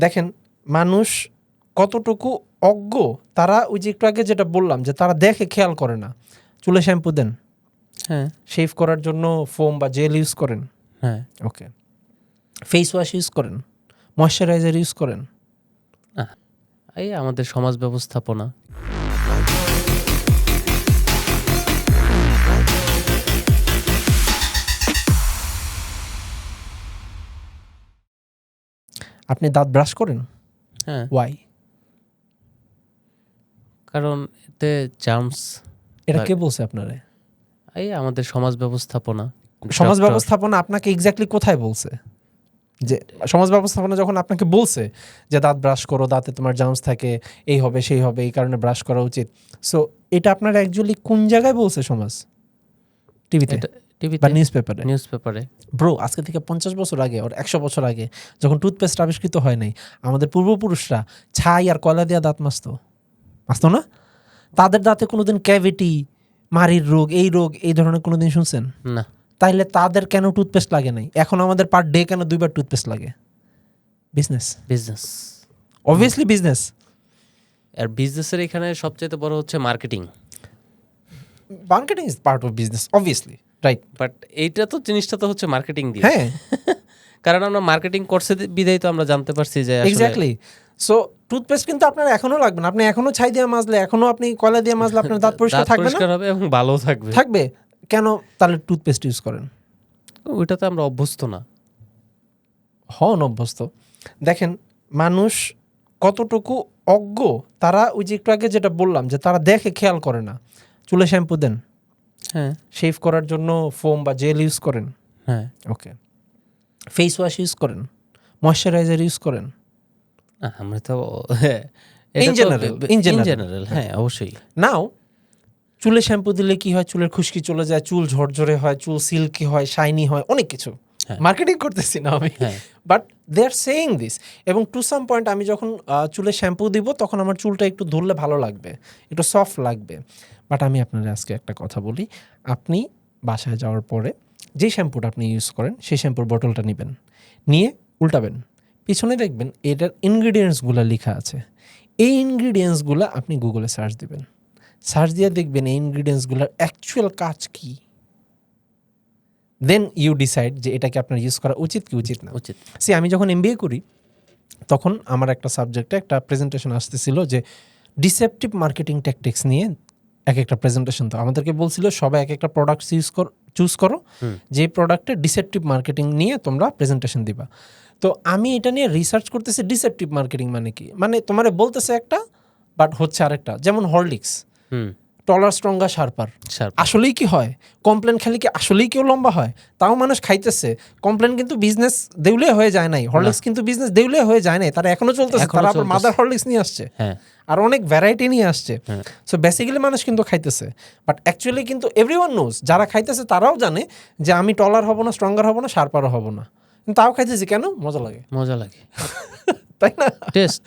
দেখেন মানুষ কতটুকু অজ্ঞ তারা ওই যে একটু আগে যেটা বললাম যে তারা দেখে খেয়াল করে না। চুলে শ্যাম্পু দেন। হ্যাঁ। শেভ করার জন্য ফোম বা জেল ইউজ করেন। হ্যাঁ। ওকে ফেস ওয়াশ ইউজ করেন। ময়শ্চারাইজার ইউজ করেন। এই আমাদের সমাজ ব্যবস্থাপনা। আপনি দাঁত ব্রাশ করেন? হ্যাঁ। ওয়াই কারণ এতে জার্মস এটা কে বলছে আপনারে? এই আমাদের সমাজ ব্যবস্থাপনা। সমাজ ব্যবস্থাপনা আপনাকে এক্স্যাক্টলি কোথায় বলছে? যে সমাজ ব্যবস্থাপনা যখন আপনাকে বলছে যে দাঁত ব্রাশ করো দাঁতে তোমার জার্মস থাকে এই হবে সেই হবে এই কারণে ব্রাশ করা উচিত। সো এটা আপনার অ্যাকচুয়ালি কোন জায়গায় বলছে সমাজ? টিভিতে টিভিতে বা নিউজ পেপারে নিউজ পেপারে ব্রো আজকে থেকে পঞ্চাশ বছর আগে ওর একশো বছর আগে যখন টুথপেস্ট আবিষ্কৃত হয় নাই আমাদের পূর্বপুরুষরা ছাই আর কয়লা দিয়ে দাঁত মাজতো। মাজতো না? তাদের দাঁতে কোনোদিন ক্যাভিটি মারির রোগ এই রোগ এই ধরনের কোনোদিন শুনছেন? না। তাইলে তাদের কেন টুথপেস্ট লাগে নাই? এখন আমাদের পার ডে কেন দুইবার টুথপেস্ট লাগে? বিজনেস বিজনেস অবভিয়াসলি বিজনেস আর বিজনেসের এখানে সবচেয়ে বড় হচ্ছে marketing marketing is part of business obviously right but এইটা তো জিনিসটা তো হচ্ছে মার্কেটিং দিয়ে। হ্যাঁ। কারণ আমরা মার্কেটিং করছে বিদায় তো আমরা জানতে পারছি যে এক্স্যাক্টলি সো টুথপেস্ট কিন্তু আপনার এখনও লাগবে না। আপনি এখনও ছাই দিয়ে মাজলে এখনও আপনি কয়লা দিয়ে মাজলে আপনার দাঁত পরিষ্কার থাকবে না? পরিষ্কার হবে এবং ভালো থাকবে। থাকবে। কেন তাহলে টুথপেস্ট ইউজ করেন? ওইটাতে আমরা অভ্যস্ত না। হন অভ্যস্ত। দেখেন মানুষ কতটুকু অজ্ঞ তারা ওই যে একটু আগে যেটা বললাম যে তারা দেখে খেয়াল করে না। চুলে শ্যাম্পু দেন। হ্যাঁ। শেভ করার জন্য ফোম বা জেল ইউজ করেন। হ্যাঁ। ওকে। ফেস ওয়াশ ইউজ করেন। ময়শ্চারাইজার ইউজ করেন। আমরা তো in জেনারেল হ্যাঁ অবশ্যই। নাও চুলে শ্যাম্পু দিলে কি হয়? চুলের খুশকি চলে যায় চুল ঝরঝরে হয় চুল সিল্কি হয় শাইনি হয় অনেক কিছু। হ্যাঁ। মার্কেটিং করতেছি না আমি। হ্যাঁ। But they are saying this এবং টু সাম পয়েন্ট আমি যখন চুলে শ্যাম্পু দিব তখন আমার চুলটা একটু ধরলে ভালো লাগবে একটু সফট লাগবে। বাট আমি আপনার আজকে একটা কথা বলি। আপনি বাসায় যাওয়ার পরে যে শ্যাম্পুটা আপনি ইউজ করেন সেই শ্যাম্পুর বোতলটা নেবেন। নিয়ে উল্টাবেন। পিছনে দেখবেন এটার ইনগ্রিডিয়েন্টসগুলো লেখা আছে। এই ইনগ্রিডিয়েন্টসগুলো আপনি গুগলে সার্চ দিবেন। সার্চ দিয়ে দেখবেন এই ইনগ্রিডিয়েন্টসগুলোর অ্যাকচুয়াল কাজ কি। দেন ইউ ডিসাইড যে এটাকে আপনার ইউজ করা উচিত কি উচিত না। উচিত। সে আমি যখন এমবিএ করি তখন আমার একটা সাবজেক্টে একটা প্রেজেন্টেশন আসতেছিল যে ডিসেপটিভ মার্কেটিং ট্যাকটিক্স নিয়ে এক একটা প্রেজেন্টেশন তো আমাদেরকে বলছিল সবাই এক একটা প্রোডাক্ট ইউজ কর চুজ করো। যে প্রোডাক্টে ডিসেপটিভ মার্কেটিং নিয়ে তোমরা প্রেজেন্টেশন দিবা। তো আমি এটা নিয়ে রিসার্চ করতেছি ডিসেপটিভ মার্কেটিং মানে কি? মানে তোমার বলতেছে একটা বাট হচ্ছে আরেকটা যেমন হরলিক্স টলার স্ট্রঙ্গার শার্পার। আসলেই কি হয়? কমপ্লেন খেলে কি আসলেই কেউ লম্বা হয়? তাও মানুষ খাইতেছে। কমপ্লেন কিন্তু বিজনেস দেউলে হয়ে যায় নাই। হরলিক্স কিন্তু বিজনেস দেউলে হয়ে যায় নাই। তারা এখনও চলতেছে। তারা আবার মাদার হরলিক্স নিয়ে আসছে। হ্যাঁ। আর অনেক ভ্যারাইটি নিয়ে আসছে। সো বেসিক্যালি মানুষ কিন্তু খাইতেছে। বাট অ্যাকচুয়ালি কিন্তু এভরিওয়ান নোজ যারা খাইতেছে তারাও জানে যে আমি টলার হব না স্ট্রঙ্গার হব না শার্পারও হব না। কিন্তু তাও খাইতেছি। কেন? মজা লাগে। মজা লাগে। তাই না? টেস্ট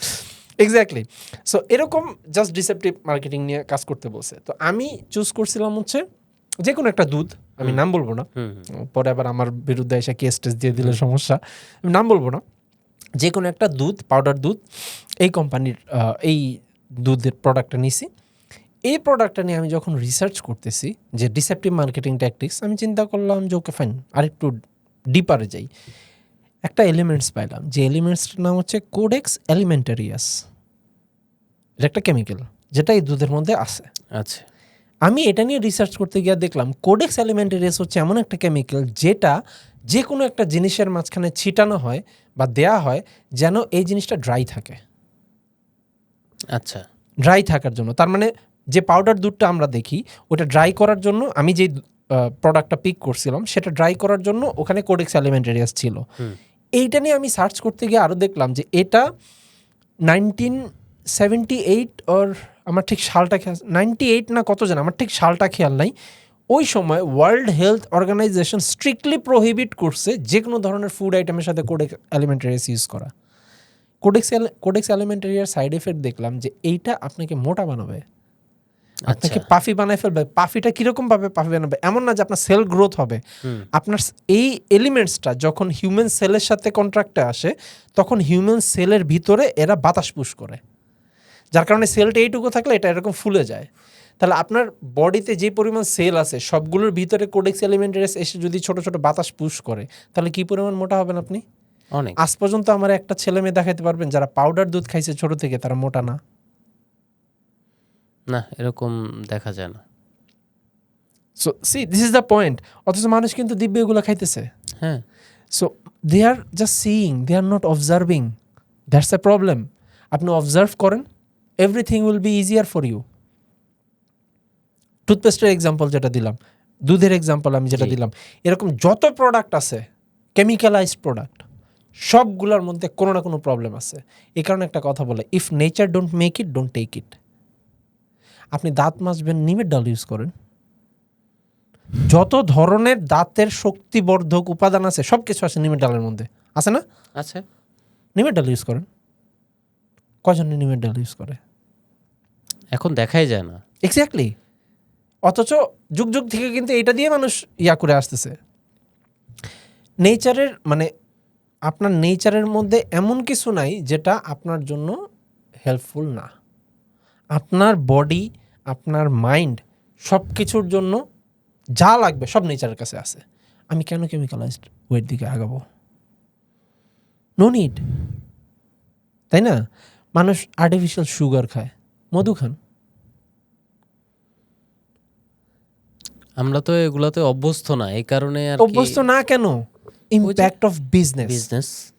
এক্স্যাক্টলি সো এরকম জাস্ট ডিসেপটিভ মার্কেটিং নিয়ে কাজ করতে বলছে। তো আমি চুজ করছিলাম হচ্ছে যে কোনো একটা দুধ আমি নাম বলব না। পরে আবার আমার বিরুদ্ধে এসে কেস টেস দিয়ে দিলে সমস্যা। আমি নাম বলব না। যে কোনো একটা দুধ পাউডার দুধ এই কোম্পানির এই দুধের প্রোডাক্টটা নিছি। এই প্রোডাক্টটা নিয়ে আমি যখন রিসার্চ করতেছি যে ডিসেপটিভ মার্কেটিং ট্যাকটিক্স আমি চিন্তা করলাম যে ওকে ফাইন আরেকটু ডিপারে যাই। একটা এলিমেন্টস পাইলাম। যে এলিমেন্টসটার নাম হচ্ছে কোডেক্স এলিমেন্টারিয়াস এটা একটা কেমিক্যাল যেটা এই দুধের মধ্যে আছে। আচ্ছা। আমি এটা নিয়ে রিসার্চ করতে গিয়ে দেখলাম কোডেক্স এলিমেন্টারিয়াস হচ্ছে এমন একটা কেমিক্যাল যেটা যে কোনো একটা জিনিসের মাঝখানে ছিটানো হয় বা দেয়া হয় যেন এই জিনিসটা ড্রাই থাকে। আচ্ছা। ড্রাই থাকার জন্য। তার মানে যে পাউডার দুধটা আমরা দেখি ওটা ড্রাই করার জন্য আমি যে প্রোডাক্টটা পিক করছিলাম সেটা ড্রাই করার জন্য ওখানে কোডেক্স এলিমেন্টারিয়াস ছিল। এইটা নিয়ে আমি সার্চ করতে গিয়ে আরও দেখলাম যে এটা নাইনটিন সেভেন্টি এইট ওর আমার ঠিক সালটা খেয়াল নাইনটি এইট না কত জানা আমার ঠিক সালটা খেয়াল নাই। ওই সময় World Health Organization strictly prohibit করছে যে কোনো ধরনের ফুড আইটেমের সাথে কোডেক্স এলিমেন্টারিয়াস ইউজ করা। কোডেক্স কোডেক্স এলিমেন্টারিয়ার সাইড এফেক্ট দেখলাম যে এইটা আপনাকে মোটা বানাবে। আপনাকে আচ্ছা। পাফি বানায় ফেলবে। পাফিটা কীরকম ভাবে পাফি বানাবে? এমন না যে আপনার সেল গ্রোথ হবে। আপনার এই এলিমেন্টসটা যখন হিউম্যান সেলের সাথে কন্ট্রাক্টে আসে তখন হিউম্যান সেলের ভিতরে এরা বাতাস পুশ করে। যার কারণে সেলটা এইটুকু থাকলে এটা এরকম ফুলে যায়। তাহলে আপনার বডিতে যে পরিমাণ সেল আছে সবগুলোর ভিতরে কোডেক্স এলিমেন্টের এসে যদি ছোট ছোট বাতাস পুশ করে তাহলে কি পরিমাণ মোটা হবেন আপনি? অনেক। আজ পর্যন্ত আমার একটা ছেলে মেয়ে দেখাতে পারবেন যারা পাউডার দুধ খাইছে ছোট থেকে তারা মোটা না। না এরকম দেখা যায় না। So see this is the point অথচ মানুষ কিন্তু দিব্য এগুলো খাইতেছে। হ্যাঁ। So they are just seeing they are not observing that's a problem আপনি অবজার্ভ করেন everything will be easier for you টুথপেস্টের example যেটা দিলাম দুধের এক্সাম্পল আমি যেটা দিলাম এরকম যত প্রোডাক্ট আছে কেমিক্যালাইজড প্রোডাক্ট সবগুলোর মধ্যে কোনো না কোনো প্রবলেম আছে। এই কারণে একটা কথা বলে if nature don't make it don't take it আপনি দাঁত মাজবেন নিমের ডাল ইউজ করেন। যত ধরনের দাঁতের শক্তিবর্ধক উপাদান আছে সব কিছু আছে নিমের ডালের মধ্যে। আছে না? আচ্ছা নিমের ডাল ইউজ করেন। কজন নিমের ডাল ইউজ করে? এখন দেখাই যায় না। এক্স্যাক্টলি অথচ যুগ যুগ থেকে কিন্তু এটা দিয়ে মানুষ ইয়া করে আসতেছে। নেচারের মানে আপনার নেচারের মধ্যে এমন কিছু নাই যেটা আপনার জন্য হেল্পফুল না। আপনার বডি আপনার মাইন্ড সব কিছুর জন্য যা লাগবে সব নেচারের কাছে আছে। আমি কেন কেমিক্যালাইজড ওয়ের দিকে আগাবো? নো নিড তাই না? মানুষ আর্টিফিশিয়াল সুগার খায়। মধু খান। আমরা তো এগুলাতে অভ্যস্ত না এই কারণে আর অভ্যস্ত না কেন? Impact of business business